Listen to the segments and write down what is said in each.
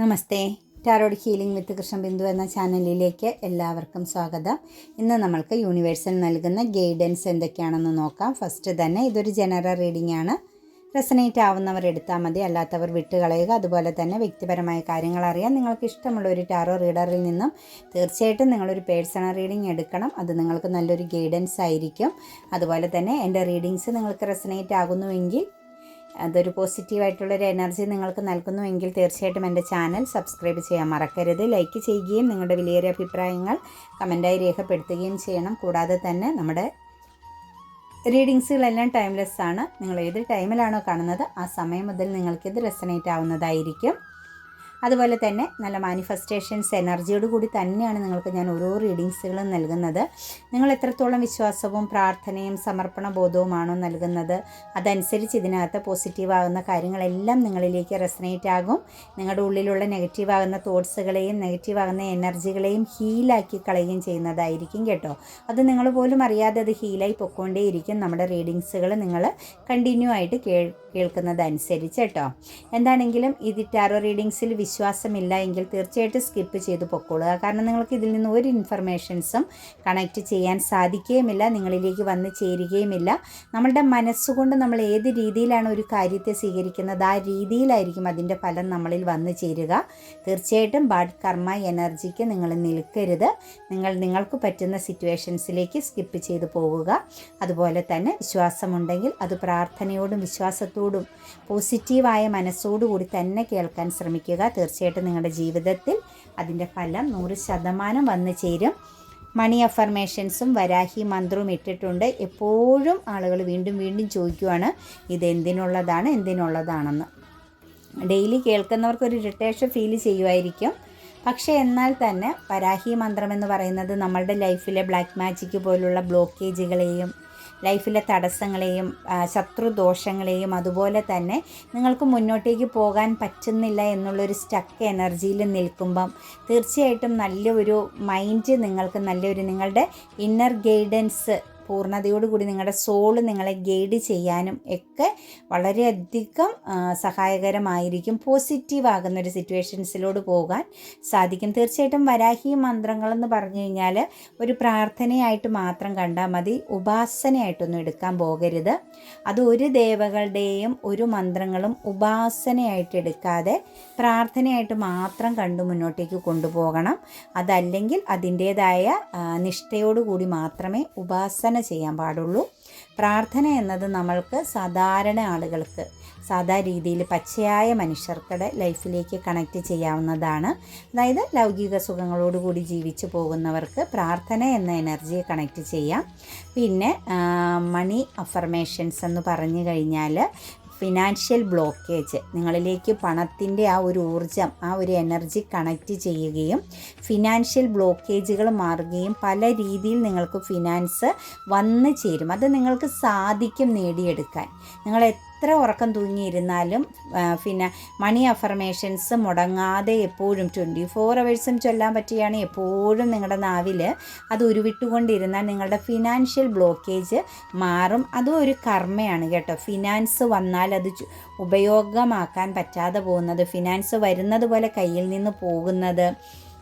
Namaste. Tarot healing with Krishnabindu എന്ന ചാനലിലേക്ക് എല്ലാവർക്കും സ്വാഗതം. ഇന്ന് നമ്മൾക്ക് യൂണിവേഴ്സൽ നൽകുന്ന ഗൈഡൻസ് എന്തൊക്കെയാണെന്ന് നോക്കാം. ഫസ്റ്റ് തന്നെ ഇതൊരു ജനറൽ റീഡിംഗ് ആണ്. റെസനേറ്റ് ആവുന്നവർ എടുത്താൽ മതി അല്ലാത്തവർ വിട്ടുകളയുക. അതുപോലെ തന്നെ വ്യക്തിപരമായ കാര്യങ്ങൾ അറിയാൻ നിങ്ങൾക്ക് ഇഷ്ടമുള്ള ഒരു ടാറോ റീഡറിൽ നിന്നും തീർച്ചയായിട്ടും നിങ്ങളൊരു പേഴ്സണൽ റീഡിംഗ് എടുക്കണം. അത് നിങ്ങൾക്ക് നല്ലൊരു ഗൈഡൻസ് ആയിരിക്കും. അതുപോലെ തന്നെ എന്റെ റീഡിങ്സ് നിങ്ങൾക്ക് റെസനേറ്റ് ആകുന്നുവെങ്കിൽ അതൊരു പോസിറ്റീവായിട്ടുള്ളൊരു എനർജി നിങ്ങൾക്ക് നൽകുന്നുവെങ്കിൽ തീർച്ചയായിട്ടും എന്റെ ചാനൽ സബ്സ്ക്രൈബ് ചെയ്യാൻ മറക്കരുത്. ലൈക്ക് ചെയ്യുകയും നിങ്ങളുടെ വിലയേറിയ അഭിപ്രായങ്ങൾ കമന്റായി രേഖപ്പെടുത്തുകയും ചെയ്യണം. കൂടാതെ തന്നെ നമ്മുടെ റീഡിങ്സുകളെല്ലാം ടൈംലെസ് ആണ് നിങ്ങൾ ഏത് ടൈമിലാണോ കാണുന്നത് ആ സമയം മുതൽ നിങ്ങൾക്കിത് റെസനേറ്റ് ആവുന്നതായിരിക്കും. അതുപോലെ തന്നെ നല്ല മാനിഫെസ്റ്റേഷൻസ് എനർജിയോട് കൂടി തന്നെയാണ് നിങ്ങൾക്ക് ഞാൻ ഓരോ റീഡിങ്സുകളും നൽകുന്നത്. നിങ്ങൾ എത്രത്തോളം വിശ്വാസവും പ്രാർത്ഥനയും സമർപ്പണ ബോധവുമാണോ നൽകുന്നത് അതനുസരിച്ച് ഇതിനകത്ത് പോസിറ്റീവാകുന്ന കാര്യങ്ങളെല്ലാം നിങ്ങളിലേക്ക് റെസനേറ്റ് ആകും. നിങ്ങളുടെ ഉള്ളിലുള്ള നെഗറ്റീവാകുന്ന തോട്ട്സുകളെയും നെഗറ്റീവ് ആകുന്ന എനർജികളെയും ഹീലാക്കി കളയുകയും ചെയ്യുന്നതായിരിക്കും കേട്ടോ. അത് നിങ്ങൾ പോലും അറിയാതെ അത് ഹീലായി പൊക്കോണ്ടേയിരിക്കും. നമ്മുടെ റീഡിങ്സുകൾ നിങ്ങൾ കണ്ടിന്യൂ ആയിട്ട് കേൾ കേൾക്കുന്നതനുസരിച്ച് കേട്ടോ എന്താണെങ്കിലും ഇത് ടാറോ റീഡിങ്സിൽ വിശ്വാസമില്ല എങ്കിൽ തീർച്ചയായിട്ടും സ്കിപ്പ് ചെയ്ത് പൊക്കോളുക. കാരണം നിങ്ങൾക്ക് ഇതിൽ നിന്ന് ഒരു ഇൻഫർമേഷൻസും കണക്റ്റ് ചെയ്യാൻ സാധിക്കുകയുമില്ല നിങ്ങളിലേക്ക് വന്ന് ചേരുകയുമില്ല. നമ്മളുടെ മനസ്സുകൊണ്ട് നമ്മൾ ഏത് രീതിയിലാണ് ഒരു കാര്യത്തെ സ്വീകരിക്കുന്നത് ആ രീതിയിലായിരിക്കും അതിന്റെ ഫലം നമ്മളിൽ വന്നു ചേരുക. തീർച്ചയായിട്ടും ബാഡ് കർമ്മ എനർജിക്ക് നിങ്ങൾ നിൽക്കരുത്. നിങ്ങൾ നിങ്ങൾക്ക് പറ്റുന്ന സിറ്റുവേഷൻസിലേക്ക് സ്കിപ്പ് ചെയ്ത് പോവുക അതുപോലെ തന്നെ വിശ്വാസമുണ്ടെങ്കിൽ അത് പ്രാർത്ഥനയോടും വിശ്വാസത്തോടും പോസിറ്റീവായ മനസ്സോടുകൂടി തന്നെ കേൾക്കാൻ ശ്രമിക്കുക. തീർച്ചയായിട്ടും നിങ്ങളുടെ ജീവിതത്തിൽ അതിന്റെ ഫലം നൂറ് ശതമാനം വന്നു ചേരും. മണി അഫർമേഷൻസും വരാഹി മന്ത്രവും ഇട്ടിട്ടുണ്ട്. എപ്പോഴും ആളുകൾ വീണ്ടും വീണ്ടും ചോദിക്കുവാണ് ഇത് എന്തിനുള്ളതാണ് എന്തിനുള്ളതാണെന്ന്? ഡെയിലി കേൾക്കുന്നവർക്ക് ഒരു ഇറിറ്റേഷൻ ഫീൽ ചെയ്യുമായിരിക്കും പക്ഷേ എന്നാൽ തന്നെ വരാഹി മന്ത്രം എന്ന് പറയുന്നത് നമ്മളുടെ ലൈഫിലെ ബ്ലാക്ക് മാജിക് പോലുള്ള ബ്ലോക്കേജുകളെയും ലൈഫിലെ തടസ്സങ്ങളെയും ശത്രുദോഷങ്ങളെയും അതുപോലെ തന്നെ നിങ്ങൾക്ക് മുന്നോട്ടേക്ക് പോകാൻ പറ്റുന്നില്ല എന്നുള്ളൊരു സ്റ്റക്ക് എനർജിയിൽ നിൽക്കുമ്പം തീർച്ചയായിട്ടും നല്ലൊരു മൈൻഡ് നിങ്ങൾക്ക് നല്ലൊരു നിങ്ങളുടെ ഇന്നർ ഗൈഡൻസ് പൂർണതയോടുകൂടി നിങ്ങളുടെ സോൾ നിങ്ങളെ ഗൈഡ് ചെയ്യാനും ഒക്കെ വളരെയധികം സഹായകരമായിരിക്കും. പോസിറ്റീവ് ആകുന്ന ഒരു സിറ്റുവേഷൻസിലോട് പോകാൻ സാധിക്കും. തീർച്ചയായിട്ടും വരാഹി മന്ത്രങ്ങളെന്ന് പറഞ്ഞു കഴിഞ്ഞാൽ ഒരു പ്രാർത്ഥനയായിട്ട് മാത്രം കണ്ടാൽ മതി. ഉപാസനയായിട്ടൊന്നും എടുക്കാൻ പോകരുത്. അത് ഒരു ദേവകളുടെയും ഒരു മന്ത്രങ്ങളും ഉപാസനയായിട്ട് എടുക്കാതെ പ്രാർത്ഥനയായിട്ട് മാത്രം കണ്ടു മുന്നോട്ടേക്ക് കൊണ്ടുപോകണം. അതല്ലെങ്കിൽ അതിന്റേതായ നിഷ്ഠയോടുകൂടി മാത്രമേ ഉപാസന ചെയ്യാൻ പാടുള്ളൂ. പ്രാർത്ഥന എന്നത് നമ്മൾക്ക് സാധാരണ ആളുകൾക്ക് സാധാ രീതിയിൽ പച്ചയായ മനുഷ്യർക്കടെ ലൈഫിലേക്ക് കണക്റ്റ് ചെയ്യാവുന്നതാണ്. അതായത് ലൗകിക സുഖങ്ങളോടുകൂടി ജീവിച്ചു പോകുന്നവർക്ക് പ്രാർത്ഥന എന്ന എനർജിയെ കണക്റ്റ് ചെയ്യാം. പിന്നെ മണി അഫർമേഷൻസ് എന്ന് പറഞ്ഞു കഴിഞ്ഞാൽ ഫിനാൻഷ്യൽ ബ്ലോക്കേജ് നിങ്ങളിലേക്ക് പണത്തിന്റെ ആ ഒരു ഊർജം ആ ഒരു എനർജി കണക്റ്റ് ചെയ്യുകയും ഫിനാൻഷ്യൽ ബ്ലോക്കേജുകൾ മാറുകയും പല രീതിയിൽ നിങ്ങൾക്ക് ഫിനാൻസ് വന്നു ചേരും. അത് നിങ്ങൾക്ക് സാധിക്കും നേടിയെടുക്കാൻ. നിങ്ങൾ എത്ര ഉറക്കം തൂങ്ങിയിരുന്നാലും പിന്നെ മണി അഫർമേഷൻസ് മുടങ്ങാതെ എപ്പോഴും ട്വന്റി ഫോർ അവേഴ്സും ചൊല്ലാൻ പറ്റുകയാണ് എപ്പോഴും നിങ്ങളുടെ നാവിൽ അത് ഉരുവിട്ടുകൊണ്ടിരുന്നാൽ നിങ്ങളുടെ ഫിനാൻഷ്യൽ ബ്ലോക്കേജ് മാറും. അതും ഒരു കർമ്മയാണ് കേട്ടോ. ഫിനാൻസ് വന്നാൽ അത് ഉപയോഗമാക്കാൻ പറ്റാതെ പോകുന്നത്. ഫിനാൻസ് വരുന്നത് പോലെ കയ്യിൽ നിന്ന് പോകുന്നത്.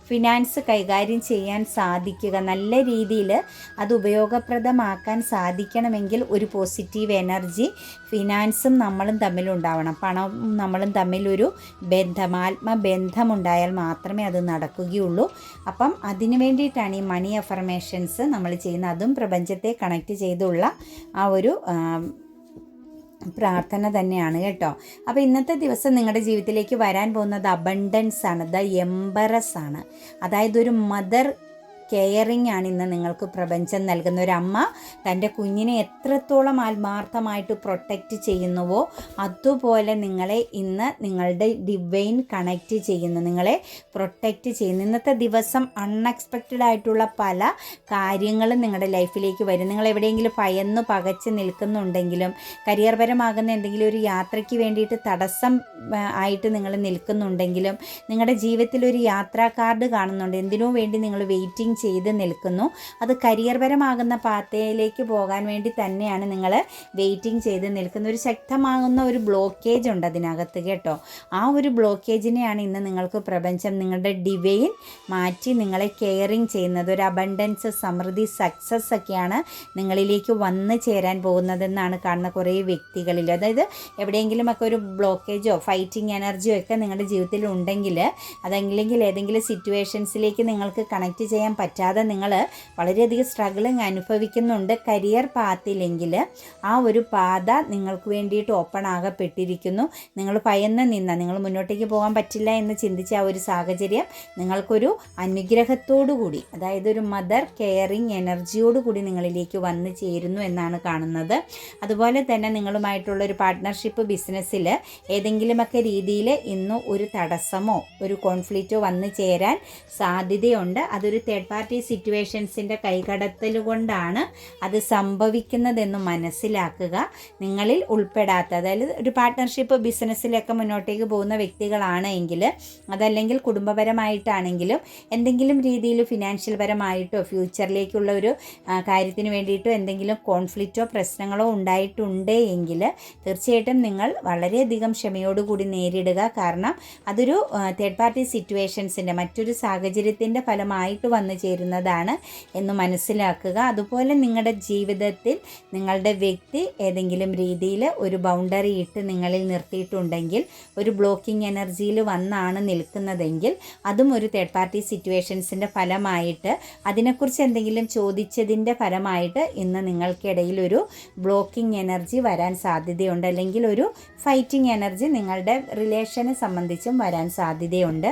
ഫിനാൻസ് കൈകാര്യം ചെയ്യാൻ സാധിക്കുക. നല്ല രീതിയിൽ അത് ഉപയോഗപ്രദമാക്കാൻ സാധിക്കണമെങ്കിൽ ഒരു പോസിറ്റീവ് എനർജി ഫിനാൻസും നമ്മളും തമ്മിലുണ്ടാവണം. പണവും നമ്മളും തമ്മിലൊരു ബന്ധം ആത്മബന്ധമുണ്ടായാൽ മാത്രമേ അത് നടക്കുകയുള്ളൂ. അപ്പം അതിനു വേണ്ടിയിട്ടാണ് ഈ മണി അഫർമേഷൻസ് നമ്മൾ ചെയ്യുന്നത്. അതും പ്രപഞ്ചത്തെ കണക്ട് ചെയ്തുള്ള ആ ഒരു പ്രാർത്ഥന തന്നെയാണ് കേട്ടോ. അപ്പോൾ ഇന്നത്തെ ദിവസം നിങ്ങളുടെ ജീവിതത്തിലേക്ക് വരാൻ പോകുന്നത് അബണ്ടൻസ് ആണ് ദ എംബറസ് ആണ്. അതായത് ഒരു മദർ കെയറിങ് ആണ് ഇന്ന് നിങ്ങൾക്ക് പ്രപഞ്ചം നൽകുന്ന ഒരു അമ്മ തന്റെ കുഞ്ഞിനെ എത്രത്തോളം ആത്മാർത്ഥമായിട്ട് പ്രൊട്ടക്റ്റ് ചെയ്യുന്നുവോ അതുപോലെ നിങ്ങളെ ഇന്ന് നിങ്ങളുടെ ഡിവൈൻ കണക്റ്റ് ചെയ്യുന്നു. നിങ്ങളെ പ്രൊട്ടക്റ്റ് ചെയ്യുന്നു. ഇന്നത്തെ ദിവസം അൺഎക്സ്പെക്റ്റഡ് ആയിട്ടുള്ള പല കാര്യങ്ങളും നിങ്ങളുടെ ലൈഫിലേക്ക് വരും. നിങ്ങൾ എവിടെയെങ്കിലും ഭയന്ന് പകച്ച് നിൽക്കുന്നുണ്ടെങ്കിലും കരിയർപരമാകുന്ന എന്തെങ്കിലും ഒരു യാത്രയ്ക്ക് വേണ്ടിയിട്ട് തടസ്സം ആയിട്ട് നിങ്ങൾ നിൽക്കുന്നുണ്ടെങ്കിലും നിങ്ങളുടെ ജീവിതത്തിൽ ഒരു യാത്രാ കാർഡ് കാണുന്നുണ്ട്. എന്തിനു വേണ്ടി നിങ്ങൾ വെയിറ്റിംഗ് ചെയ്ത് നിൽക്കുന്നു. അത് കരിയർപരമാകുന്ന പാത്തയിലേക്ക് പോകാൻ വേണ്ടി തന്നെയാണ് നിങ്ങൾ വെയിറ്റിംഗ് ചെയ്ത് നിൽക്കുന്ന ഒരു ശക്തമാകുന്ന ഒരു ബ്ലോക്കേജ് ഉണ്ട് അതിനകത്ത് കേട്ടോ. ആ ഒരു ബ്ലോക്കേജിനെയാണ് ഇന്ന് നിങ്ങൾക്ക് പ്രപഞ്ചം നിങ്ങളുടെ ഡിവൈൻ മാറ്റി നിങ്ങളെ കെയറിങ് ചെയ്യുന്നത്. ഒരു അബണ്ടൻസ് സമൃദ്ധി സക്സസ് ഒക്കെയാണ് നിങ്ങളിലേക്ക് വന്നു ചേരാൻ പോകുന്നതെന്നാണ് കാണുന്ന കുറേ വ്യക്തികളിൽ. അതായത് എവിടെയെങ്കിലുമൊക്കെ ഒരു ബ്ലോക്കേജോ ഫൈറ്റിംഗ് എനർജിയോ ഒക്കെ നിങ്ങളുടെ ജീവിതത്തിൽ ഉണ്ടെങ്കിൽ അതെങ്കിലെങ്കിൽ ഏതെങ്കിലും സിറ്റുവേഷൻസിലേക്ക് നിങ്ങൾക്ക് കണക്ട് ചെയ്യാൻ പറ്റാതെ നിങ്ങൾ വളരെയധികം സ്ട്രഗിളിങ് അനുഭവിക്കുന്നുണ്ട് കരിയർ പാത്തിലെങ്കിൽ ആ ഒരു പാത നിങ്ങൾക്ക് വേണ്ടിയിട്ട് ഓപ്പൺ ആകപ്പെട്ടിരിക്കുന്നു. നിങ്ങൾ ഭയന്ന് നിന്ന നിങ്ങൾ മുന്നോട്ടേക്ക് പോകാൻ പറ്റില്ല എന്ന് ചിന്തിച്ച ആ ഒരു സാഹചര്യം നിങ്ങൾക്കൊരു അനുഗ്രഹത്തോടു കൂടി അതായത് ഒരു മദർ കെയറിങ് എനർജിയോട് കൂടി നിങ്ങളിലേക്ക് വന്ന് ചേരുന്നു എന്നാണ് കാണുന്നത്. അതുപോലെ തന്നെ നിങ്ങളുമായിട്ടുള്ള ഒരു പാർട്ട്ണർഷിപ്പ് ബിസിനസ്സിൽ ഏതെങ്കിലുമൊക്കെ രീതിയിൽ ഇന്ന് ഒരു തടസ്സമോ ഒരു കോൺഫ്ലിക്റ്റോ വന്നു ചേരാൻ സാധ്യതയുണ്ട്. അതൊരു തേർഡ് പാർട്ടി സിറ്റുവേഷൻസിന്റെ കൈകടത്തലുകൊണ്ടാണ് അത് സംഭവിക്കുന്നതെന്ന് മനസ്സിലാക്കുക. നിങ്ങളിൽ ഉൾപ്പെടാത്ത അതായത് ഒരു പാർട്ട്ണർഷിപ്പ് ബിസിനസ്സിലൊക്കെ മുന്നോട്ടേക്ക് പോകുന്ന വ്യക്തികളാണ് എങ്കിൽ അതല്ലെങ്കിൽ കുടുംബപരമായിട്ടാണെങ്കിലും എന്തെങ്കിലും രീതിയിൽ ഫിനാൻഷ്യൽ പരമായിട്ടോ ഫ്യൂച്ചറിലേക്കുള്ള ഒരു കാര്യത്തിന് വേണ്ടിയിട്ടോ എന്തെങ്കിലും കോൺഫ്ലിക്റ്റോ പ്രശ്നങ്ങളോ ഉണ്ടായിട്ടുണ്ട് എങ്കിൽ തീർച്ചയായിട്ടും നിങ്ങൾ വളരെയധികം ക്ഷമയോടുകൂടി നേരിടുക. കാരണം അതൊരു തേർഡ് പാർട്ടി സിറ്റുവേഷൻസിന്റെ മറ്റൊരു സാഹചര്യത്തിന്റെ ഫലമായിട്ട് വന്നു ചേരുന്നതാണ് എന്ന് മനസ്സിലാക്കുക. അതുപോലെ നിങ്ങളുടെ ജീവിതത്തിൽ നിങ്ങളുടെ വ്യക്തി ഏതെങ്കിലും രീതിയിൽ ഒരു ബൗണ്ടറി ഇട്ട് നിങ്ങളിൽ നിർത്തിയിട്ടുണ്ടെങ്കിൽ ഒരു ബ്ലോക്കിംഗ് എനർജിയിൽ വന്നാണ് നിൽക്കുന്നതെങ്കിൽ അതും ഒരു തേർഡ് പാർട്ടി സിറ്റുവേഷൻസിന്റെ ഫലമായിട്ട് അതിനെക്കുറിച്ച് എന്തെങ്കിലും ചോദിച്ചതിന്റെ ഫലമായിട്ട് ഇന്ന് നിങ്ങൾക്കിടയിൽ ഒരു ബ്ലോക്കിംഗ് എനർജി വരാൻ സാധ്യതയുണ്ട്. അല്ലെങ്കിൽ ഒരു ഫൈറ്റിംഗ് എനർജി നിങ്ങളുടെ റിലേഷനെ സംബന്ധിച്ചും വരാൻ സാധ്യതയുണ്ട്.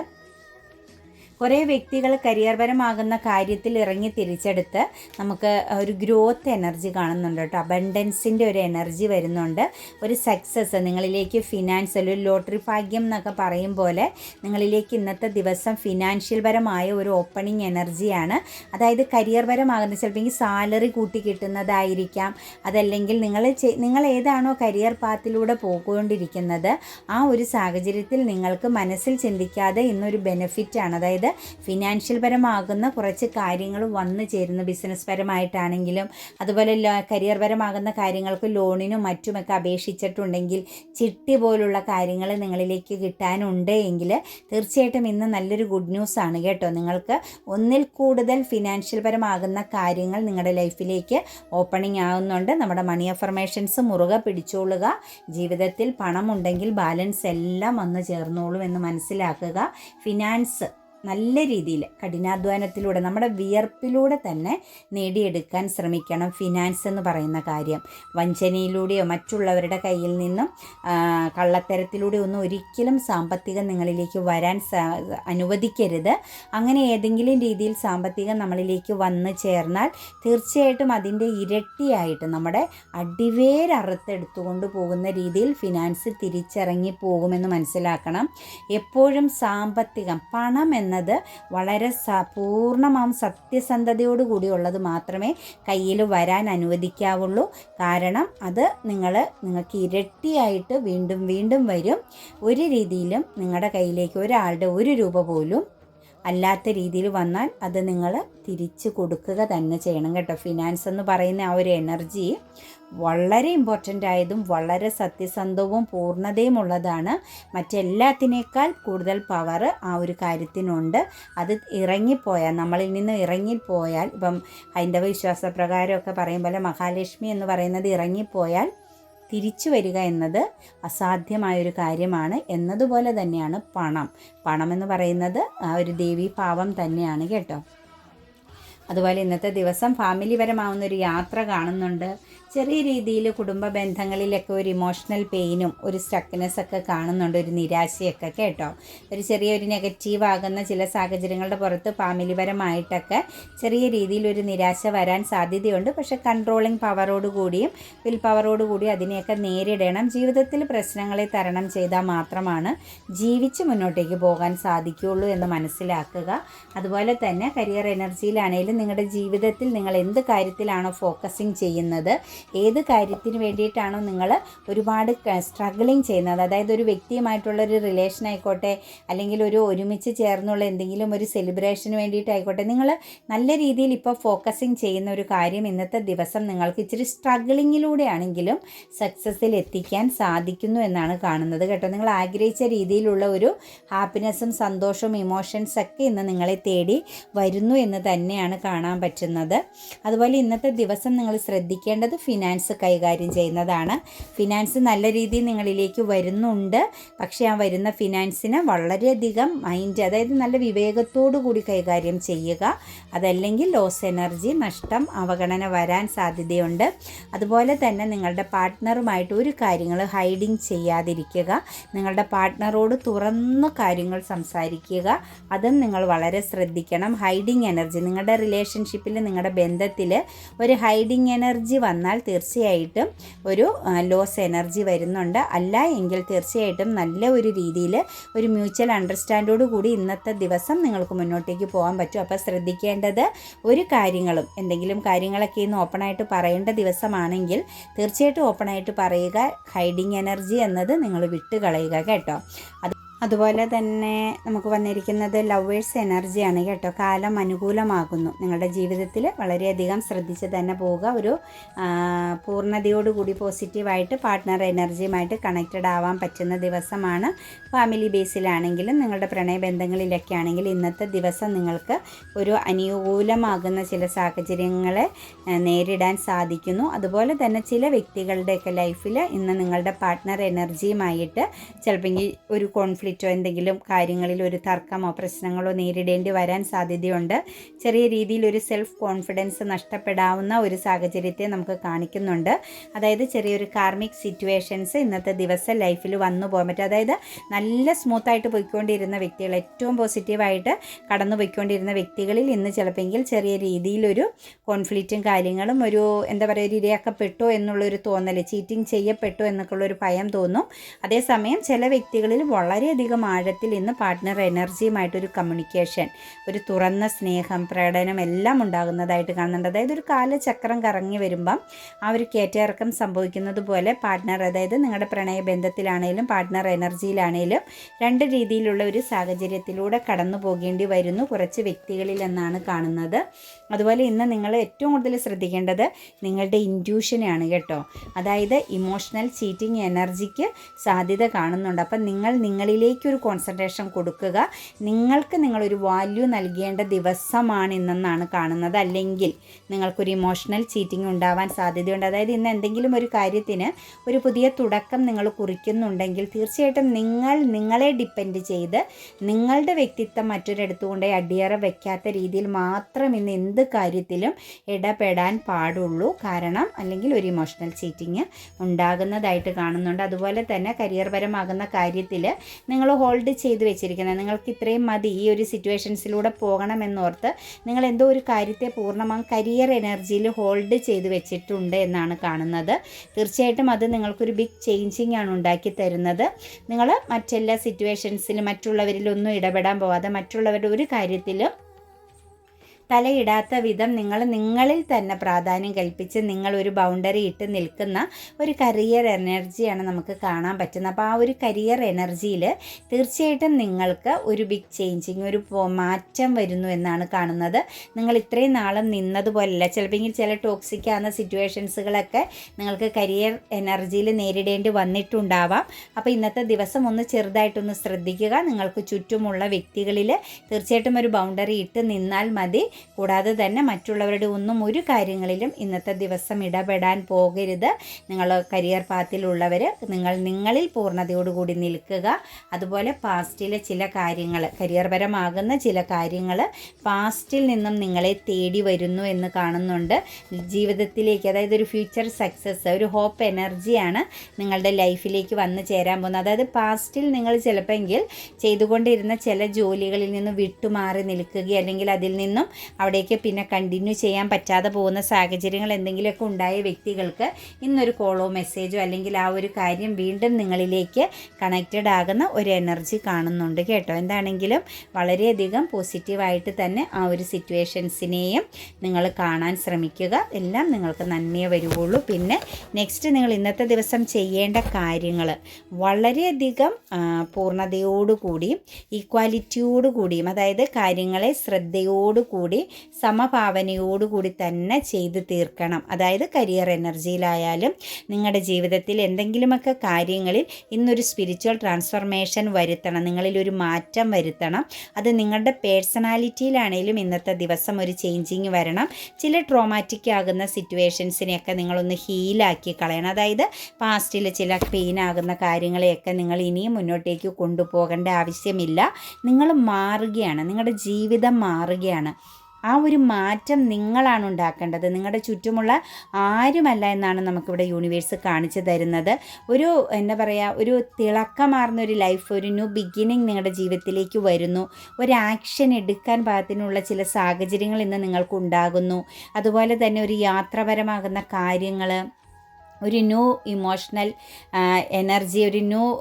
കുറേ വ്യക്തികൾ കരിയർപരമാകുന്ന കാര്യത്തിൽ ഇറങ്ങി തിരിച്ചെടുത്ത് നമുക്ക് ഒരു ഗ്രോത്ത് എനർജി കാണുന്നുണ്ട് കേട്ടോ. അബണ്ടൻസിന്റെ ഒരു എനർജി വരുന്നുണ്ട്. ഒരു സക്സസ് നിങ്ങളിലേക്ക് ഫിനാൻസ് ഒരു ലോട്ടറി ഭാഗ്യം എന്നൊക്കെ പറയും പോലെ നിങ്ങളിലേക്ക് ഇന്നത്തെ ദിവസം ഫിനാൻഷ്യൽ പരമായ ഒരു ഓപ്പണിംഗ് എനർജിയാണ്. അതായത് കരിയർപരമാകുന്ന ചിലപ്പോൾ സാലറി കൂട്ടി കിട്ടുന്നതായിരിക്കാം. അതല്ലെങ്കിൽ നിങ്ങൾ നിങ്ങൾ ഏതാണോ കരിയർ പാത്തിലൂടെ പോയിക്കൊണ്ടിരിക്കുന്നത് ആ ഒരു സാഹചര്യത്തിൽ നിങ്ങൾക്ക് മനസ്സിൽ ചിന്തിക്കാതെ ഇന്നൊരു ബെനിഫിറ്റാണ്. അതായത് ഫിനാൻഷ്യൽ പരമാകുന്ന കുറച്ച് കാര്യങ്ങൾ വന്നു ചേരുന്നു ബിസിനസ് പരമായിട്ടാണെങ്കിലും. അതുപോലെ കരിയർ പരമാകുന്ന കാര്യങ്ങൾക്ക് ലോണിനും മറ്റുമൊക്കെ അപേക്ഷിച്ചിട്ടുണ്ടെങ്കിൽ ചിട്ടി പോലുള്ള കാര്യങ്ങൾ നിങ്ങളിലേക്ക് കിട്ടാനുണ്ട് എങ്കിൽ തീർച്ചയായിട്ടും ഇന്ന് നല്ലൊരു ഗുഡ് ന്യൂസ് ആണ് കേട്ടോ. നിങ്ങൾക്ക് ഒന്നിൽ കൂടുതൽ ഫിനാൻഷ്യൽ പരമാകുന്ന കാര്യങ്ങൾ നിങ്ങളുടെ ലൈഫിലേക്ക് ഓപ്പണിംഗ് ആകുന്നുണ്ട് നമ്മുടെ മണി അഫർമേഷൻസ് മുറുകെ പിടിച്ചോളുക. ജീവിതത്തിൽ പണമുണ്ടെങ്കിൽ ബാലൻസ് എല്ലാം വന്ന് ചേർന്നോളും എന്ന് മനസ്സിലാക്കുക. ഫിനാൻസ് നല്ല രീതിയിൽ കഠിനാധ്വാനത്തിലൂടെ നമ്മുടെ വിയർപ്പിലൂടെ തന്നെ നേടിയെടുക്കാൻ ശ്രമിക്കണം. ഫിനാൻസ് എന്ന് പറയുന്ന കാര്യം. വഞ്ചനയിലൂടെയോ മറ്റുള്ളവരുടെ കയ്യിൽ നിന്നും കള്ളത്തരത്തിലൂടെ ഒന്നും ഒരിക്കലും സാമ്പത്തികം നിങ്ങളിലേക്ക് വരാൻ അനുവദിക്കരുത്. അങ്ങനെ ഏതെങ്കിലും രീതിയിൽ സാമ്പത്തികം നമ്മളിലേക്ക് വന്നു ചേർന്നാൽ തീർച്ചയായിട്ടും അതിന്റെ ഇരട്ടിയായിട്ട് നമ്മുടെ അടിവേരറുത്തെടുത്തുകൊണ്ട് പോകുന്ന രീതിയിൽ ഫിനാൻസ് തിരിച്ചിറങ്ങി പോകുമെന്ന് മനസ്സിലാക്കണം. എപ്പോഴും സാമ്പത്തികം പണം എന്നത് വളരെ സ പൂർണമാം സത്യസന്ധതയോടു കൂടിയുള്ളത് മാത്രമേ കയ്യിൽ വരാൻ അനുവദിക്കാവുള്ളൂ. കാരണം അത് നിങ്ങൾ നിങ്ങൾക്ക് ഇരട്ടിയായിട്ട് വീണ്ടും വീണ്ടും വരും. ഒരു രീതിയിലും നിങ്ങളുടെ കയ്യിലേക്ക് ഒരാളുടെ ഒരു രൂപ പോലും അല്ലാത്ത രീതിയിൽ വന്നാൽ അത് നിങ്ങൾ തിരിച്ചു കൊടുക്കുക തന്നെ ചെയ്യണം കേട്ടോ. ഫിനാൻസ് എന്ന് പറയുന്ന ആ ഒരു എനർജി വളരെ ഇമ്പോർട്ടന്റ് ആയതും വളരെ സത്യസന്ധവും പൂർണതയും ഉള്ളതാണ് മറ്റെല്ലാത്തിനേക്കാൾ കൂടുതൽ പവർ ആ ഒരു കാര്യത്തിനുണ്ട്. അത് ഇറങ്ങിപ്പോയാൽ നമ്മളിൽ നിന്ന് ഇറങ്ങിപ്പോയാൽ ഇപ്പം ഹൈന്ദവ വിശ്വാസപ്രകാരമൊക്കെ പറയും പോലെ മഹാലക്ഷ്മി എന്ന് പറയുന്നത് ഇറങ്ങിപ്പോയാൽ തിരിച്ചു വരിക എന്നത് അസാധ്യമായൊരു കാര്യമാണ്. എന്നതുപോലെ തന്നെയാണ് പണം. പണം എന്ന് പറയുന്നത് ആ ഒരു ദേവീഭാവം തന്നെയാണ് കേട്ടോ. അതുപോലെ ഇന്നത്തെ ദിവസം ഫാമിലി പരമാവുന്ന ഒരു യാത്ര കാണുന്നുണ്ട്. ചെറിയ രീതിയിൽ കുടുംബ ബന്ധങ്ങളിലൊക്കെ ഒരു ഇമോഷണൽ പെയിനും ഒരു സ്റ്റക്നെസ് ഒക്കെ കാണുന്നുണ്ട് ഒരു നിരാശയൊക്കെ കേട്ടോ. ഒരു ചെറിയൊരു നെഗറ്റീവ് ആകുന്ന ചില സാഹചര്യങ്ങളുടെ പുറത്ത് ഫാമിലിപരമായിട്ടൊക്കെ ചെറിയ രീതിയിൽ ഒരു നിരാശ വരാൻ സാധ്യതയുണ്ട്. പക്ഷേ കൺട്രോളിങ് പവറോട് കൂടിയും വിൽ പവറോട് കൂടി അതിനെയൊക്കെ നേരിടണം. ജീവിതത്തിൽ പ്രശ്നങ്ങളെ തരണം ചെയ്താൽ മാത്രമാണ് ജീവിച്ച് മുന്നോട്ടേക്ക് പോകാൻ സാധിക്കുകയുള്ളൂ എന്ന് മനസ്സിലാക്കുക. അതുപോലെ തന്നെ കരിയർ എനർജിയിലാണെങ്കിലും നിങ്ങളുടെ ജീവിതത്തിൽ നിങ്ങൾ എന്ത് കാര്യത്തിലാണോ ഫോക്കസിങ് ചെയ്യുന്നത് ഏത് കാര്യത്തിന് വേണ്ടിയിട്ടാണോ നിങ്ങൾ ഒരുപാട് സ്ട്രഗിളിങ് ചെയ്യുന്നത്? അതായത് ഒരു വ്യക്തിയുമായിട്ടുള്ള ഒരു റിലേഷൻ ആയിക്കോട്ടെ അല്ലെങ്കിൽ ഒരു ഒരുമിച്ച് ചേർന്നുള്ള എന്തെങ്കിലും ഒരു സെലിബ്രേഷന് വേണ്ടിയിട്ടായിക്കോട്ടെ നിങ്ങൾ നല്ല രീതിയിൽ ഇപ്പോൾ ഫോക്കസിങ് ചെയ്യുന്ന ഒരു കാര്യം ഇന്നത്തെ ദിവസം നിങ്ങൾക്ക് ഇച്ചിരി സ്ട്രഗിളിങ്ങിലൂടെയാണെങ്കിലും സക്സസ്സിൽ എത്തിക്കാൻ സാധിക്കുന്നു എന്നാണ് കാണുന്നത് കേട്ടോ. നിങ്ങൾ ആഗ്രഹിച്ച രീതിയിലുള്ള ഒരു ഹാപ്പിനെസ്സും സന്തോഷവും ഇമോഷൻസ് ഒക്കെ ഇന്ന് നിങ്ങളെ തേടി വരുന്നു എന്ന് തന്നെയാണ് കാണാൻ പറ്റുന്നത്. അതുപോലെ ഇന്നത്തെ ദിവസം നിങ്ങൾ ശ്രദ്ധിക്കേണ്ടത് ഫിനാൻസ് കൈകാര്യം ചെയ്യുന്നതാണ്. ഫിനാൻസ് നല്ല രീതിയിൽ നിങ്ങളിലേക്ക് വരുന്നുണ്ട്. പക്ഷേ ആ വരുന്ന ഫിനാൻസിനെ വളരെയധികം മൈൻഡ് അതായത് നല്ല വിവേകത്തോടു കൂടി കൈകാര്യം ചെയ്യുക. അതല്ലെങ്കിൽ ലോസ് എനർജി നഷ്ടം അവഗണന വരാൻ സാധ്യതയുണ്ട്. അതുപോലെ തന്നെ നിങ്ങളുടെ പാർട്ട്ണറുമായിട്ട് ഒരു കാര്യങ്ങൾ ഹൈഡിങ് ചെയ്യാതിരിക്കുക. നിങ്ങളുടെ പാർട്ട്ണറോട് തുറന്ന് കാര്യങ്ങൾ സംസാരിക്കുക. അതും നിങ്ങൾ വളരെ ശ്രദ്ധിക്കണം. ഹൈഡിങ് എനർജി നിങ്ങളുടെ റിലേഷൻഷിപ്പിൽ നിങ്ങളുടെ ബന്ധത്തിൽ ഒരു ഹൈഡിങ് എനർജി വന്നാൽ തീർച്ചയായിട്ടും ഒരു ലോസ് എനർജി വരുന്നുണ്ട്. അല്ല എങ്കിൽ തീർച്ചയായിട്ടും നല്ല ഒരു രീതിയിൽ ഒരു മ്യൂച്വൽ അണ്ടർസ്റ്റാൻഡോട് കൂടി ഇന്നത്തെ ദിവസം നിങ്ങൾക്ക് മുന്നോട്ടേക്ക് പോകാൻ പറ്റും. അപ്പോൾ ശ്രദ്ധിക്കേണ്ടത് ഒരു കാര്യങ്ങളും എന്തെങ്കിലും കാര്യങ്ങളൊക്കെ ഇന്ന് ഓപ്പണായിട്ട് പറയേണ്ട ദിവസമാണെങ്കിൽ തീർച്ചയായിട്ടും ഓപ്പണായിട്ട് പറയുക. ഹൈഡിങ് എനർജി എന്നത് നിങ്ങൾ വിട്ടുകളയുക കേട്ടോ. അത് അതുപോലെ തന്നെ നമുക്ക് വന്നിരിക്കുന്നത് ലവേഴ്സ് എനർജിയാണ് കേട്ടോ. കാലം അനുകൂലമാകുന്നു. നിങ്ങളുടെ ജീവിതത്തിൽ വളരെയധികം ശ്രദ്ധിച്ച് തന്നെ പോവുക. ഒരു പൂർണതയോടുകൂടി പോസിറ്റീവായിട്ട് പാർട്ട്ണർ എനർജിയുമായിട്ട് കണക്റ്റഡ് ആവാൻ പറ്റുന്ന ദിവസമാണ് ഫാമിലി ബേസിലാണെങ്കിലും നിങ്ങളുടെ പ്രണയബന്ധങ്ങളിലൊക്കെ ആണെങ്കിൽ ഇന്നത്തെ ദിവസം നിങ്ങൾക്ക് ഒരു അനുകൂലമാകുന്ന ചില സാഹചര്യങ്ങളെ നേരിടാൻ സാധിക്കുന്നു. അതുപോലെ തന്നെ ചില വ്യക്തികളുടെയൊക്കെ ലൈഫിൽ ഇന്ന് നിങ്ങളുടെ പാർട്ട്ണർ എനർജിയുമായിട്ട് ചിലപ്പോൾ ഒരു കോൺഫ്ലിക്റ്റ് കോൺഫ്ലിക്റ്റോ എന്തെങ്കിലും കാര്യങ്ങളിൽ ഒരു തർക്കമോ പ്രശ്നങ്ങളോ നേരിടേണ്ടി വരാൻ സാധ്യതയുണ്ട്. ചെറിയ രീതിയിൽ ഒരു സെൽഫ് കോൺഫിഡൻസ് നഷ്ടപ്പെടാവുന്ന ഒരു സാഹചര്യത്തെ നമുക്ക് കാണിക്കുന്നുണ്ട്. അതായത് ചെറിയൊരു കാർമിക് സിറ്റുവേഷൻസ് ഇന്നത്തെ ദിവസം ലൈഫിൽ വന്നു പോകാൻ പറ്റും. അതായത് നല്ല സ്മൂത്തായിട്ട് പോയിക്കൊണ്ടിരുന്ന വ്യക്തികൾ ഏറ്റവും പോസിറ്റീവായിട്ട് കടന്നു പോയിക്കൊണ്ടിരുന്ന വ്യക്തികളിൽ ഇന്ന് ചിലപ്പോൾ ചെറിയ രീതിയിലൊരു കോൺഫ്ലിക്റ്റും കാര്യങ്ങളും ഒരു എന്താ പറയുക ഒരു ഇരയാക്കപ്പെട്ടോ എന്നുള്ളൊരു തോന്നൽ ചീറ്റിംഗ് ചെയ്യപ്പെട്ടോ എന്നൊക്കെയുള്ളൊരു ഭയം തോന്നും. അതേസമയം ചില വ്യക്തികളിൽ വളരെ വളരെയധികം ആഴത്തിൽ ഇന്ന് പാർട്ട്ണർ എനർജിയുമായിട്ടൊരു കമ്മ്യൂണിക്കേഷൻ ഒരു തുറന്ന സ്നേഹം പ്രകടനം എല്ലാം ഉണ്ടാകുന്നതായിട്ട് കാണുന്നുണ്ട്. അതായത് ഒരു കാലചക്രം കറങ്ങി വരുമ്പം ആ ഒരു കയറ്റിറക്കം സംഭവിക്കുന്നത് പോലെ പാർട്ട്ണർ അതായത് നിങ്ങളുടെ പ്രണയ ബന്ധത്തിലാണെങ്കിലും പാർട്ട്ണർ എനർജിയിലാണേലും രണ്ട് രീതിയിലുള്ള ഒരു സാഹചര്യത്തിലൂടെ കടന്നു പോകേണ്ടി വരുന്നു കുറച്ച് വ്യക്തികളിൽ എന്നാണ് കാണുന്നത്. അതുപോലെ ഇന്ന് നിങ്ങൾ ഏറ്റവും കൂടുതൽ ശ്രദ്ധിക്കേണ്ടത് നിങ്ങളുടെ ഇന്റ്യൂഷനെയാണ് കേട്ടോ. അതായത് ഇമോഷണൽ ചീറ്റിംഗ് എനർജിക്ക് സാധ്യത കാണുന്നുണ്ട്. അപ്പം നിങ്ങൾ നിങ്ങളിലെ അതിലേക്ക് ഒരു കോൺസെൻട്രേഷൻ കൊടുക്കുക. നിങ്ങൾക്ക് നിങ്ങളൊരു വാല്യൂ നൽകേണ്ട ദിവസമാണ് ഇന്നെന്നാണ് കാണുന്നത്. അല്ലെങ്കിൽ നിങ്ങൾക്കൊരു ഇമോഷണൽ ചീറ്റിംഗ് ഉണ്ടാവാൻ സാധ്യതയുണ്ട്. അതായത് ഇന്ന് എന്തെങ്കിലും ഒരു കാര്യത്തിന് ഒരു പുതിയ തുടക്കം നിങ്ങൾ കുറിക്കുന്നുണ്ടെങ്കിൽ തീർച്ചയായിട്ടും നിങ്ങൾ നിങ്ങളെ ഡിപ്പെൻഡ് ചെയ്ത് നിങ്ങളുടെ വ്യക്തിത്വം മറ്റൊരിടത്തു കൊണ്ടേ അടിയറ വയ്ക്കാത്ത രീതിയിൽ മാത്രം ഇന്ന് എന്ത് കാര്യത്തിലും ഇടപെടാൻ പാടുള്ളൂ. കാരണം അല്ലെങ്കിൽ ഒരു ഇമോഷണൽ ചീറ്റിംഗ് ഉണ്ടാകുന്നതായിട്ട് കാണുന്നുണ്ട്. അതുപോലെ തന്നെ കരിയർ പരമാകുന്ന കാര്യത്തിൽ നിങ്ങൾ ഹോൾഡ് ചെയ്ത് വെച്ചിരിക്കുന്നത്. നിങ്ങൾക്ക് ഇത്രയും മതി ഈ ഒരു സിറ്റുവേഷൻസിലൂടെ പോകണമെന്നോർത്ത് നിങ്ങൾ എന്തോ ഒരു കാര്യത്തെ പൂർണമായും കരിയർ എനർജിയിൽ ഹോൾഡ് ചെയ്ത് വെച്ചിട്ടുണ്ട് എന്നാണ് കാണുന്നത്. തീർച്ചയായിട്ടും അത് നിങ്ങൾക്കൊരു ബിഗ് ചേഞ്ചിങ് ആണ് ഉണ്ടാക്കി തരുന്നത്. നിങ്ങൾ മറ്റെല്ലാ സിറ്റുവേഷൻസിലും മറ്റുള്ളവരിലൊന്നും ഇടപെടാൻ പോവാതെ മറ്റുള്ളവരുടെ ഒരു കാര്യത്തിലും തലയിടാത്ത വിധം നിങ്ങൾ നിങ്ങളിൽ തന്നെ പ്രാധാന്യം കൽപ്പിച്ച് നിങ്ങൾ ഒരു ബൗണ്ടറി ഇട്ട് നിൽക്കുന്ന ഒരു കരിയർ എനർജിയാണ് നമുക്ക് കാണാൻ പറ്റുന്നത്. അപ്പോൾ ആ ഒരു കരിയർ എനർജിയിൽ തീർച്ചയായിട്ടും നിങ്ങൾക്ക് ഒരു ബിഗ് ചേഞ്ചിങ് ഒരു മാറ്റം വരുന്നു എന്നാണ് കാണുന്നത്. നിങ്ങൾ ഇത്രയും നാളും നിന്നതുപോലല്ല. ചിലപ്പോൾ ചില ടോക്സിക് ആകുന്ന സിറ്റുവേഷൻസുകളൊക്കെ നിങ്ങൾക്ക് കരിയർ എനർജിയിൽ നേരിടേണ്ടി വന്നിട്ടുണ്ടാവാം. അപ്പോൾ ഇന്നത്തെ ദിവസം ഒന്ന് ചെറുതായിട്ടൊന്ന് ശ്രദ്ധിക്കുക. നിങ്ങൾക്ക് ചുറ്റുമുള്ള വ്യക്തികളിൽ തീർച്ചയായിട്ടും ഒരു ബൗണ്ടറി ഇട്ട് നിന്നാൽ മതി. കൂടാതെ തന്നെ മറ്റുള്ളവരുടെ ഒന്നും ഒരു കാര്യങ്ങളിലും ഇന്നത്തെ ദിവസം ഇടപെടാൻ പോകരുത്. നിങ്ങൾ കരിയർ പാത്തിലുള്ളവർ നിങ്ങൾ നിങ്ങളിൽ പൂർണതയോടുകൂടി നിൽക്കുക. അതുപോലെ പാസ്റ്റിലെ ചില കാര്യങ്ങൾ കരിയർപരമാകുന്ന ചില കാര്യങ്ങൾ പാസ്റ്റിൽ നിന്നും നിങ്ങളെ തേടി വരുന്നു എന്ന് കാണുന്നുണ്ട്. ജീവിതത്തിലേക്ക് അതായത് ഒരു ഫ്യൂച്ചർ സക്സസ് ഒരു ഹോപ്പ് എനർജിയാണ് നിങ്ങളുടെ ലൈഫിലേക്ക് വന്നു ചേരാൻ പോകുന്നത്. അതായത് പാസ്റ്റിൽ നിങ്ങൾ ചിലപ്പോൾ ചെയ്തുകൊണ്ടിരുന്ന ചില ജോലികളിൽ നിന്ന് വിട്ടുമാറി നിൽക്കുക അല്ലെങ്കിൽ അതിൽ നിന്നും അവിടേക്ക് പിന്നെ കണ്ടിന്യൂ ചെയ്യാൻ പറ്റാതെ പോകുന്ന സാഹചര്യങ്ങൾ എന്തെങ്കിലുമൊക്കെ ഉണ്ടായ വ്യക്തികൾക്ക് ഇന്നൊരു കോളോ മെസ്സേജോ അല്ലെങ്കിൽ ആ ഒരു കാര്യം വീണ്ടും നിങ്ങളിലേക്ക് കണക്റ്റഡ് ആകുന്ന ഒരു എനർജി കാണുന്നുണ്ട് കേട്ടോ. എന്താണെങ്കിലും വളരെയധികം പോസിറ്റീവായിട്ട് തന്നെ ആ ഒരു സിറ്റുവേഷൻസിനെയും നിങ്ങൾ കാണാൻ ശ്രമിക്കുക. എല്ലാം നിങ്ങൾക്ക് നന്മയെ വരുവുള്ളൂ. പിന്നെ നെക്സ്റ്റ് നിങ്ങൾ ഇന്നത്തെ ദിവസം ചെയ്യേണ്ട കാര്യങ്ങൾ വളരെയധികം പൂർണതയോടുകൂടിയും ഈക്വാലിറ്റിയോടുകൂടിയും അതായത് കാര്യങ്ങളെ ശ്രദ്ധയോടുകൂടി സമഭാവനയോടുകൂടി തന്നെ ചെയ്ത് തീർക്കണം. അതായത് കരിയർ എനർജിയിലായാലും നിങ്ങളുടെ ജീവിതത്തിൽ എന്തെങ്കിലുമൊക്കെ കാര്യങ്ങളിൽ ഇന്നൊരു സ്പിരിച്വൽ ട്രാൻസ്ഫർമേഷൻ വരുത്തണം നിങ്ങളിൽ ഒരു മാറ്റം വരുത്തണം. അത് നിങ്ങളുടെ പേഴ്സണാലിറ്റിയിലാണെങ്കിലും ഇന്നത്തെ ദിവസം ഒരു ചേഞ്ചിങ് വരണം. ചില ട്രോമാറ്റിക് ആകുന്ന സിറ്റുവേഷൻസിനെയൊക്കെ നിങ്ങളൊന്ന് ഹീലാക്കി കളയണം. അതായത് പാസ്റ്റിൽ ചില പെയിൻ ആകുന്ന കാര്യങ്ങളെയൊക്കെ നിങ്ങൾ ഇനിയും മുന്നോട്ടേക്ക് കൊണ്ടുപോകേണ്ട ആവശ്യമില്ല. നിങ്ങൾ മാറുകയാണ് നിങ്ങളുടെ ജീവിതം മാറുകയാണ്. ആ ഒരു മാറ്റം നിങ്ങളാണ് ഉണ്ടാക്കേണ്ടത്. നിങ്ങളുടെ ചുറ്റുമുള്ള ആരുമല്ല എന്നാണ് നമുക്കിവിടെ യൂണിവേഴ്സ് കാണിച്ചു തരുന്നത്. ഒരു എന്താ പറയുക ഒരു തിളക്കമാർന്ന ഒരു ലൈഫ് ഒരു ന്യൂ ബിഗിനിങ് നിങ്ങളുടെ ജീവിതത്തിലേക്ക് വരുന്നു. ഒരു ആക്ഷൻ എടുക്കാൻ പാകത്തിനുള്ള ചില സാഹചര്യങ്ങൾ ഇന്ന് നിങ്ങൾക്കുണ്ടാകുന്നു. അതുപോലെ തന്നെ ഒരു യാത്രപരമാകുന്ന കാര്യങ്ങൾ ഒരു ന്യൂ ഇമോഷണൽ എനർജി ഒരു ന്യൂ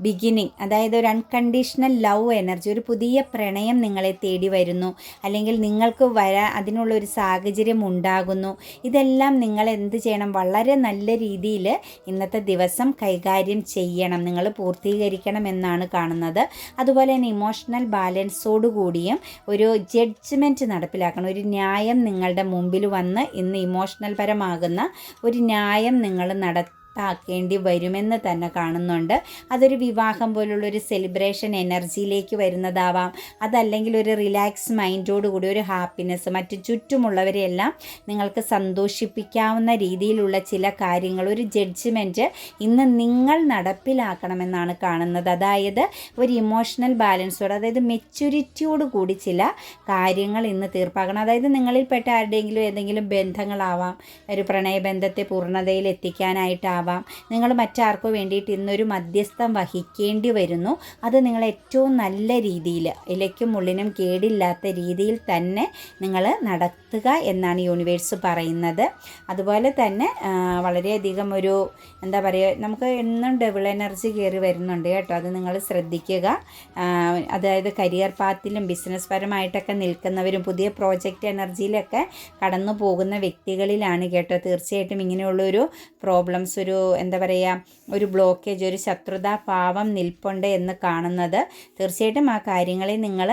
ബിഗിനിങ് അതായത് ഒരു അൺകണ്ടീഷണൽ ലവ് എനർജി ഒരു പുതിയ പ്രണയം നിങ്ങളെ തേടി വരുന്നു. അല്ലെങ്കിൽ നിങ്ങൾക്ക് വരാ അതിനുള്ള ഒരു സാഹചര്യം ഉണ്ടാകുന്നു. ഇതെല്ലാം നിങ്ങൾ എന്ത് ചെയ്യണം? വളരെ നല്ല രീതിയിൽ ഇന്നത്തെ ദിവസം കൈകാര്യം ചെയ്യണം. നിങ്ങൾ പൂർത്തീകരിക്കണം എന്നാണ് കാണുന്നത്. അതുപോലെ തന്നെ ഇമോഷണൽ ബാലൻസോടു കൂടിയും ഒരു ജഡ്ജ്മെന്റ് നടപ്പിലാക്കണം. ഒരു ന്യായം നിങ്ങളുടെ മുമ്പിൽ വന്ന് ഇന്ന് ഇമോഷണൽ പരമാകുന്ന ഒരു ന്യായം നിങ്ങൾ നട ആക്കേണ്ടി വരുമെന്ന് തന്നെ കാണുന്നുണ്ട്. അതൊരു വിവാഹം പോലുള്ള ഒരു സെലിബ്രേഷൻ എനർജിയിലേക്ക് വരുന്നതാവാം. അതല്ലെങ്കിൽ ഒരു റിലാക്സ് മൈൻഡോട് കൂടി ഒരു ഹാപ്പിനെസ് മറ്റു ചുറ്റുമുള്ളവരെയെല്ലാം നിങ്ങൾക്ക് സന്തോഷിപ്പിക്കാവുന്ന രീതിയിലുള്ള ചില കാര്യങ്ങൾ ഒരു ജഡ്ജ്മെന്റ് ഇന്ന് നിങ്ങൾ നടപ്പിലാക്കണമെന്നാണ് കാണുന്നത്. അതായത് ഒരു ഇമോഷണൽ ബാലൻസോട് അതായത് മെച്യൂരിറ്റിയോട് കൂടി ചില കാര്യങ്ങൾ ഇന്ന് തീർപ്പാക്കണം അതായത് നിങ്ങളിൽപ്പെട്ട ആരുടെയെങ്കിലും ഏതെങ്കിലും ബന്ധങ്ങളാവാം ഒരു പ്രണയബന്ധത്തെ പൂർണതയിൽ എത്തിക്കാനായിട്ടാവാം ആവാം നിങ്ങൾ മറ്റാർക്കോ വേണ്ടിയിട്ട് ഇന്നൊരു മധ്യസ്ഥം വഹിക്കേണ്ടി വരുന്നു. അത് നിങ്ങൾ ഏറ്റവും നല്ല രീതിയിൽ ഇലയ്ക്കും മുള്ളിനും കേടില്ലാത്ത രീതിയിൽ തന്നെ നിങ്ങൾ നടത്തുക എന്നാണ് യൂണിവേഴ്സ് പറയുന്നത്. അതുപോലെ തന്നെ വളരെയധികം ഒരു എന്താ പറയുക നമുക്ക് എന്നും ഡബിൾ എനർജി കയറി വരുന്നുണ്ട് കേട്ടോ. അത് നിങ്ങൾ ശ്രദ്ധിക്കുക. അതായത് കരിയർ പാത്തിലും ബിസിനസ് പരമായിട്ടൊക്കെ നിൽക്കുന്നവരും പുതിയ പ്രോജക്റ്റ് എനർജിയിലൊക്കെ കടന്നു പോകുന്ന വ്യക്തികളിലാണ് കേട്ടോ. തീർച്ചയായിട്ടും ഇങ്ങനെയുള്ളൊരു പ്രോബ്ലംസ് ഒരു ഒരു എന്താ പറയുക ഒരു ബ്ലോക്കേജ് ഒരു ശത്രുതാ ഭാവം നിൽപ്പുണ്ട് എന്ന് കാണുന്നത്. തീർച്ചയായിട്ടും ആ കാര്യങ്ങളെ നിങ്ങൾ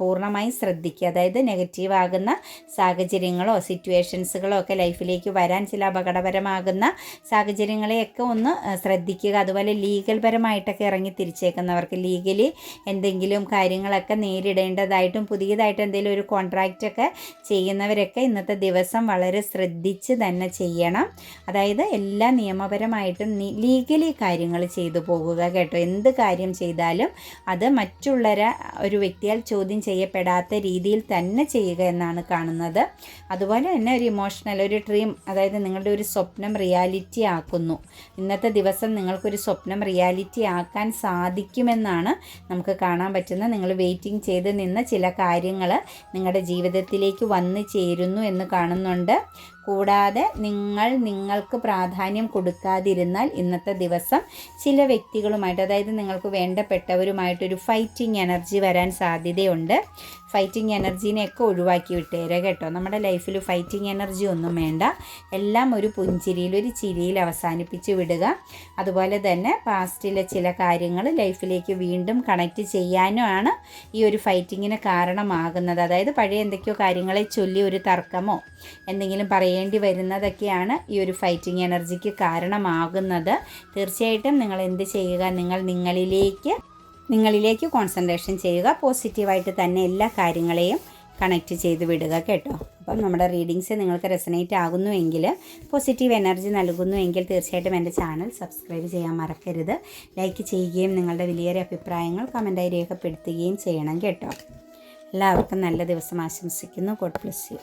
പൂർണമായും ശ്രദ്ധിക്കുക. അതായത് നെഗറ്റീവ് ആകുന്ന സാഹചര്യങ്ങളോ സിറ്റുവേഷൻസുകളോ ഒക്കെ ലൈഫിലേക്ക് വരാൻ ചില അപകടപരമാകുന്ന സാഹചര്യങ്ങളെയൊക്കെ ഒന്ന് ശ്രദ്ധിക്കുക. അതുപോലെ ലീഗൽ പരമായിട്ടൊക്കെ ഇറങ്ങി തിരിച്ചേക്കുന്നവർക്ക് ലീഗലി എന്തെങ്കിലും കാര്യങ്ങളൊക്കെ നേരിടേണ്ടതായിട്ടും പുതിയതായിട്ട് എന്തെങ്കിലും ഒരു കോൺട്രാക്റ്റൊക്കെ ചെയ്യുന്നവരൊക്കെ ഇന്നത്തെ ദിവസം വളരെ ശ്രദ്ധിച്ച് തന്നെ ചെയ്യണം. അതായത് എല്ലാ നിയമപര നിയമപരമായിട്ടും ലീഗലി കാര്യങ്ങൾ ചെയ്തു പോകുക കേട്ടോ. എന്ത് കാര്യം ചെയ്താലും അത് മറ്റുള്ളവരെ ഒരു വ്യക്തിയാൽ ചോദ്യം ചെയ്യപ്പെടാത്ത രീതിയിൽ തന്നെ ചെയ്യുക എന്നാണ് കാണുന്നത്. അതുപോലെ തന്നെ ഒരു ഇമോഷണൽ ഒരു ഡ്രീം അതായത് നിങ്ങളുടെ ഒരു സ്വപ്നം റിയാലിറ്റി ആക്കുന്നു. ഇന്നത്തെ ദിവസം നിങ്ങൾക്കൊരു സ്വപ്നം റിയാലിറ്റി ആക്കാൻ സാധിക്കുമെന്നാണ് നമുക്ക് കാണാൻ പറ്റുന്നത്. നിങ്ങൾ വെയിറ്റിംഗ് ചെയ്ത് നിന്ന ചില കാര്യങ്ങൾ നിങ്ങളുടെ ജീവിതത്തിലേക്ക് വന്നു ചേരുന്നു എന്ന് കാണുന്നുണ്ട്. കൂടാതെ നിങ്ങൾ നിങ്ങൾക്ക് പ്രാധാന്യം കൊടുക്കാതിരുന്നാൽ ഇന്നത്തെ ദിവസം ചില വ്യക്തികളുമായിട്ട് അതായത് നിങ്ങൾക്ക് വേണ്ടപ്പെട്ടവരുമായിട്ടൊരു ഫൈറ്റിംഗ് എനർജി വരാൻ സാധ്യതയുണ്ട്. ഫൈറ്റിംഗ് എനർജീനെയൊക്കെ ഒഴിവാക്കി വിട്ടേരെ കേട്ടോ. നമ്മുടെ ലൈഫിൽ ഫൈറ്റിംഗ് എനർജി ഒന്നും വേണ്ട. എല്ലാം ഒരു പുഞ്ചിരിയിൽ ഒരു ചിരിയിൽ അവസാനിപ്പിച്ച് വിടുക. അതുപോലെ തന്നെ പാസ്റ്റിലെ ചില കാര്യങ്ങൾ ലൈഫിലേക്ക് വീണ്ടും കണക്റ്റ് ചെയ്യാനുമാണ് ഈ ഒരു ഫൈറ്റിങ്ങിന് കാരണമാകുന്നത്. അതായത് പഴയ എന്തൊക്കെയോ കാര്യങ്ങളെ ചൊല്ലി ഒരു തർക്കമോ എന്തെങ്കിലും പറയേണ്ടി വരുന്നതൊക്കെയാണ് ഈ ഒരു ഫൈറ്റിംഗ് എനർജിക്ക് കാരണമാകുന്നത്. തീർച്ചയായിട്ടും നിങ്ങൾ എന്ത് ചെയ്യുക? നിങ്ങൾ നിങ്ങളിലേക്ക് നിങ്ങളിലേക്ക് കോൺസെൻട്രേഷൻ ചെയ്യുക. പോസിറ്റീവായിട്ട് തന്നെ എല്ലാ കാര്യങ്ങളെയും കണക്റ്റ് ചെയ്ത് വിടുക കേട്ടോ. അപ്പം നമ്മുടെ റീഡിങ്സ് നിങ്ങൾക്ക് റെസനേറ്റ് ആകുന്നുവെങ്കിൽ പോസിറ്റീവ് എനർജി നൽകുന്നുവെങ്കിൽ തീർച്ചയായിട്ടും എന്റെ ചാനൽ സബ്സ്ക്രൈബ് ചെയ്യാൻ മറക്കരുത്. ലൈക്ക് ചെയ്യുകയും നിങ്ങളുടെ വലിയൊരു അഭിപ്രായങ്ങൾ കമന്റായി രേഖപ്പെടുത്തുകയും ചെയ്യണം കേട്ടോ. എല്ലാവർക്കും നല്ല ദിവസം ആശംസിക്കുന്നു. God bless you